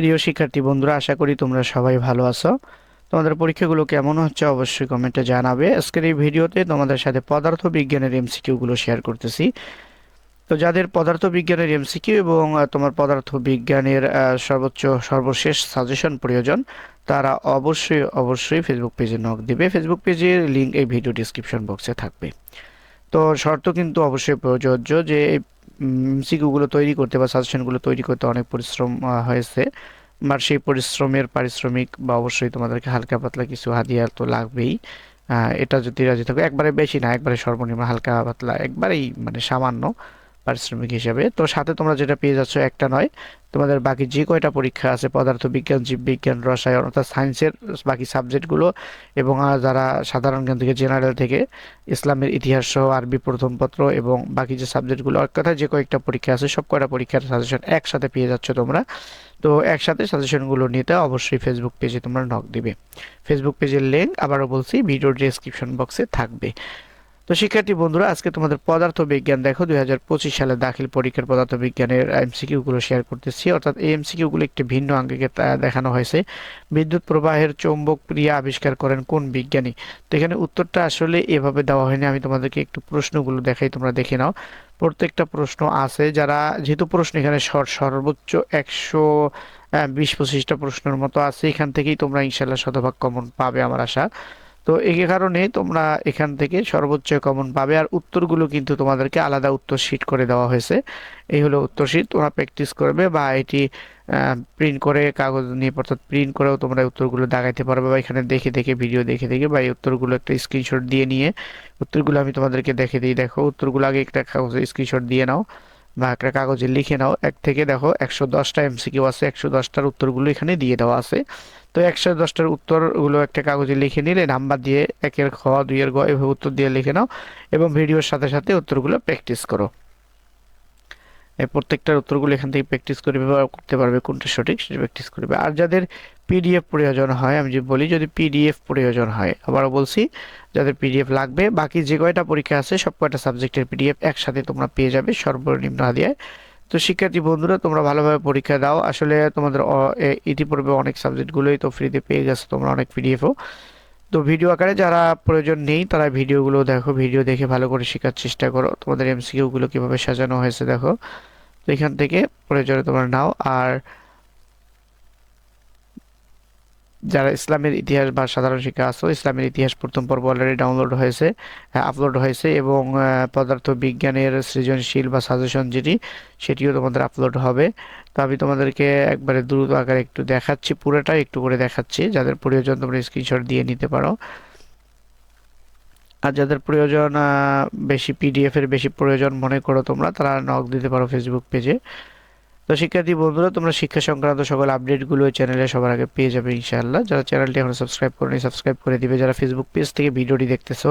প্রিয় শিক্ষার্থী বন্ধুরা, আশা করি তোমরা সবাই ভালো আছো। তোমাদের পরীক্ষাগুলো কেমন হচ্ছে অবশ্যই কমেন্টে জানাবে। আজকের এই ভিডিওতে তোমাদের সাথে পদার্থ বিজ্ঞানের এমসিকিউগুলো শেয়ার করতেছি। তো যাদের পদার্থ বিজ্ঞানের এমসিকিউ এবং তোমার পদার্থ বিজ্ঞানের সর্বোচ্চ, সর্বশেষ সাজেশন প্রয়োজন, তারা অবশ্যই অবশ্যই ফেসবুক পেজে নক দিবে। ফেসবুক পেজের লিংক এই ভিডিও ডিসক্রিপশন বক্সে থাকবে। তো শর্ত কিন্তু অবশ্যই প্রযোজ্য যে এমসিকিউগুলো তৈরি করতে বা সাজেশনগুলো তৈরি করতে অনেক পরিশ্রম হয়েছে। বা সেই পরিশ্রমের পারিশ্রমিক বা অবশ্যই তোমাদেরকে হালকা পাতলা কিছু হাদিয়া তো লাগবেই। এটা যদি রাজি থাকো, একবারে বেশি না, একবারে সর্বনিম্ন হালকা পাতলা, একবারেই মানে সামান্য। পারিশ্রমিক হিসাবে। তো সাথে তোমরা যেটা পেয়ে যাচ্ছ একটা নয়, তোমাদের বাকি যে কয়টা পরীক্ষা আছে পদার্থ বিজ্ঞান জীববিজ্ঞান, রসায়ন অর্থাৎ সায়েন্সের বাকি সাবজেক্টগুলো এবং যারা সাধারণ জ্ঞান থেকে জেনারেল থেকে ইসলামের ইতিহাস সহ আরবি প্রথম পত্র এবং বাকি যে সাবজেক্টগুলো এক কথায় যে কয়েকটা পরীক্ষা আছে, সব কয়টা পরীক্ষার সাজেশন একসাথে পেয়ে যাচ্ছ তোমরা। তো একসাথে সাজেশনগুলো নিতে অবশ্যই ফেসবুক পেজে তোমরা নক দিবে। ফেসবুক পেজের লিঙ্ক আবারও বলছি ভিডিওর ডিসক্রিপশন বক্সে থাকবে। তো শিক্ষার্থী বন্ধুরা, আজকে তোমাদের পদার্থ বিজ্ঞান দেখো, দুই হাজার পঁচিশ সালে দাখিল পরীক্ষার পদার্থ বিজ্ঞানের এমসিকিউ গুলো শেয়ার করতেছি। অর্থাৎ এই এমসিকিউ গুলো একটি ভিন্ন আঙ্গিকে দেখানো হয়েছে। বিদ্যুৎ প্রবাহের চৌম্বক ক্রিয়া আবিষ্কার করেন কোন বিজ্ঞানী? তো এখানে উত্তরটা আসলে এভাবে দেওয়া হয়নি, আমি তোমাদেরকে একটু প্রশ্নগুলো দেখাই, তোমরা দেখে নাও। প্রত্যেকটা প্রশ্ন আছে, যারা যেহেতু প্রশ্ন এখানে সর- সর্বোচ্চ একশো বিশ পঁচিশটা প্রশ্নের মতো আছে, এখান থেকেই তোমরা ইনশাল্লাহ শতভাগ কমন পাবে আমার আশা। তো এই কারণে তোমরা এখান থেকে সর্বোচ্চ কমন পাবে। আর উত্তরগুলো কিন্তু তোমাদেরকে আলাদা উত্তর শিট করে দেওয়া হয়েছে। এই হলো উত্তর শিট তোমরা প্র্যাকটিস করবে বা এটি প্রিন্ট করে কাগজ নিয়ে, অর্থাৎ প্রিন্ট করেও তোমরা উত্তরগুলো দাগাইতে পারবে বা এখানে দেখে দেখে ভিডিও দেখে দেখে বা এই উত্তরগুলো একটা স্ক্রিনশট দিয়ে নিয়ে, উত্তরগুলো আমি তোমাদেরকে দেখে দিই। দেখো, উত্তরগুলো আগে একটা কাগজে স্ক্রিনশট দিয়ে নাও। বা একটা কাগজে লিখে নাও। এক থেকে দেখো, একশো দশটা এমসিকিউ আছে, একশো দশটার উত্তরগুলো এখানে দিয়ে দেওয়া আছে। তো একশো দশটার উত্তরগুলো একটা কাগজে লিখে নিলে নাম্বার দিয়ে একের খ, দুইয়ের গ এভাবে উত্তর দিয়ে লিখে নাও এবং ভিডিওর সাথে সাথে উত্তরগুলো প্র্যাকটিস করো। প্রত্যেকটার উত্তরগুলো এখান থেকে প্র্যাকটিস করে ব্যবহার করতে পারবে, কোনটা সঠিক সেটা প্র্যাকটিস করবে। আর যাদের পিডিএফ প্রয়োজন হয়, আমি যে বলি যদি পিডিএফ প্রয়োজন হয়, আবারও বলছি, যাদের পিডিএফ লাগবে, বাকি যে কয়টা পরীক্ষা আছে, সব কয়টা সাবজেক্টের পিডিএফ একসাথে তোমরা পেয়ে যাবে সর্বনিম্ন হাদিয়ায় তো শিক্ষার্থী বন্ধুরা, তোমরা ভালোভাবে পরীক্ষা দাও। আসলে তোমাদের ইতিপূর্বে অনেক সাবজেক্টগুলোই তো ফ্রিতে পেয়ে গেছো, তোমরা অনেক পিডিএফও তো ভিডিও আকারে যারা প্রয়োজন নেই, তারা ভিডিওগুলো দেখো ভিডিও দেখে ভালো করে শেখার চেষ্টা করো। তোমাদের এমসিকিউগুলো কীভাবে সাজানো হয়েছে দেখো। তো এখান থেকে প্রয়োজনে তোমার নাও। আর যারা ইসলামের ইতিহাস বা সাধারণ শিক্ষা আছো, ইসলামের ইতিহাস প্রথম পর্ব অলরেডি ডাউনলোড হয়েছে আপলোড হয়েছে এবং পদার্থ বিজ্ঞানের সৃজনশীল বা সাজেশন যেটি, সেটিও তোমাদের আপলোড হবে। তো আমি তোমাদেরকে একবারে দ্রুত আকারে একটু দেখাচ্ছি, পুরোটাই একটু করে দেখাচ্ছি, যাদের প্রয়োজন তোমরা স্ক্রিনশট দিয়ে নিতে পারো। আর যাদের প্রয়োজন বেশি পিডিএফ এর বেশি প্রয়োজন মনে করো তোমরা, তারা নক দিতে পারো ফেসবুক পেজে তো শিক্ষার্থী বন্ধুরা, তোমরা শিক্ষা সংক্রান্ত সকল আপডেটগুলো চ্যানেলে সবার আগে পেয়ে যাবে ইনশাআল্লাহ। যারা চ্যানেলটি এখনও সাবস্ক্রাইব করেনি সাবস্ক্রাইব করে দিবে। যারা ফেসবুক পেজ থেকে ভিডিওটি দেখতেছো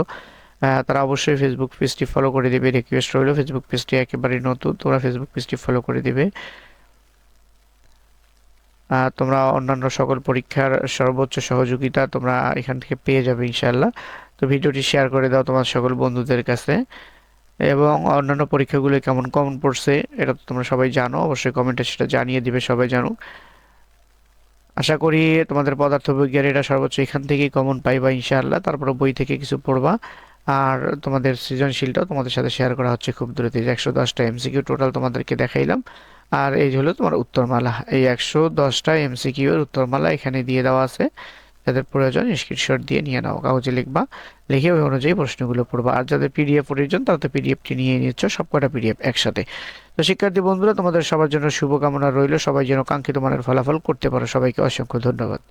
তারা অবশ্যই ফেসবুক পেজটি ফলো করে দিবে। রিকোয়েস্ট রইল ফেসবুক পেজটি একেবারেই নতুন, তোমরা ফেসবুক পেজটি ফলো করে দিবে। তোমরা অন্যান্য সকল পরীক্ষার সর্বোচ্চ সহযোগিতা তোমরা এখান থেকে পেয়ে যাবে ইনশাআল্লাহ। তো ভিডিওটি শেয়ার করে দাও তোমার সকল বন্ধুদের কাছে। এবং অন্যান্য পরীক্ষাগুলো কেমন কমন পড়ছে, এটা তো তোমরা সবাই জানো, অবশ্যই কমেন্টে সেটা জানিয়ে দিবে, সবাই জানুক। আশা করি তোমাদের পদার্থ বিজ্ঞান এটা সর্বোচ্চ এখান থেকেই কমন পাইবা ইনশাআল্লাহ, তারপরে বই থেকে কিছু পড়বা। আর তোমাদের সৃজনশীলটাও তোমাদের সাথে শেয়ার করা হচ্ছে খুব দ্রুত একশো দশটা এমসিকিউ টোটাল তোমাদেরকে দেখাইলাম। আর এই হলো তোমার উত্তরমালা, এই একশো দশটা এমসিকিউ এর উত্তরমালা এখানে দিয়ে দেওয়া আছে। যাদের প্রয়োজন স্ক্রিনশট দিয়ে নিয়ে নাও। কাগজে লিখবা, লিখে ওই অনুযায়ী প্রশ্নগুলো পড়বা। আর যাদের পিডিএফ প্রয়োজন, তারা তো পিডিএফটি নিয়ে নিচ্ছ সব কটা পিডিএফ একসাথে। তো শিক্ষার্থী বন্ধুরা, তোমাদের সবার জন্য শুভকামনা রইল। সবাই যেন কাঙ্ক্ষিত মানের ফলাফল করতে পারো। সবাইকে অসংখ্য ধন্যবাদ।